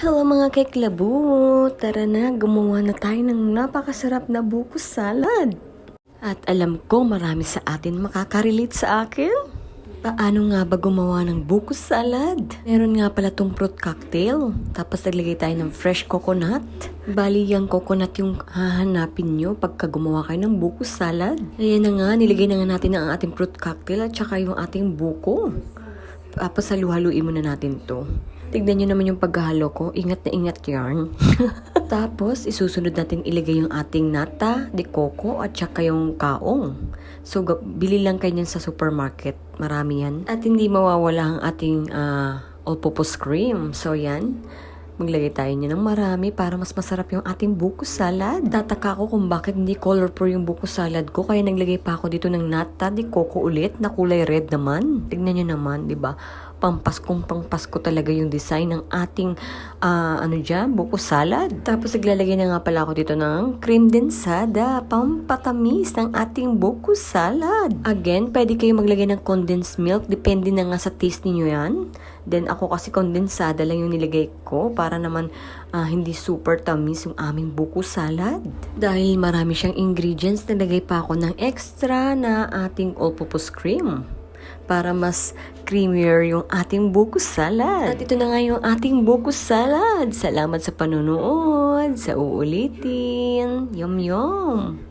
Hello mga keklabo! Tara na, gumawa na tayo ng napakasarap na buko salad. At alam ko marami sa atin makakarelate sa akin. Paano nga ba gumawa ng buko salad? Meron nga pala tong fruit cocktail. Tapos naglagay tayo ng fresh coconut. Bali yung coconut yung hahanapin nyo pagka gumawa kayo ng buko salad. Ayan na nga, nilagay na nga natin ang ating fruit cocktail at saka yung ating buko. Tapos halu-haluin muna natin to. Tignan nyo naman yung paghahalo ko. Ingat na ingat yarn. Tapos, isusunod natin ilagay yung ating nata, de coco, at saka yung kaong. So, bili lang kayo sa supermarket. Marami yan. At hindi mawawala ang ating ah, all-purpose cream. So, yan. Maglagay tayo niya ng marami para mas masarap yung ating buko salad. Tataka ko kung bakit hindi colorful yung buko salad ko. Kaya naglagay pa ako dito ng nata de coco ulit na kulay red naman. Tignan nyo naman, di ba? Pampaskong pangpasko talaga yung design ng ating ah, ano dyan, buko salad. Tapos naglalagay na nga pala ako dito ng cream densada, pampatamis ng ating buko salad. Again, pwede kayo maglagay ng condensed milk, depende na nga sa taste niyo yan. Then ako kasi kondensada lang yung nilagay ko para naman ah, hindi super tamis yung aming buko salad. Dahil marami siyang ingredients, nilagay pa ako ng extra na ating all-purpose cream para mas creamier yung ating buko salad. At ito na nga yung ating buko salad. Salamat sa panonood, sa uulitin. Yum yum!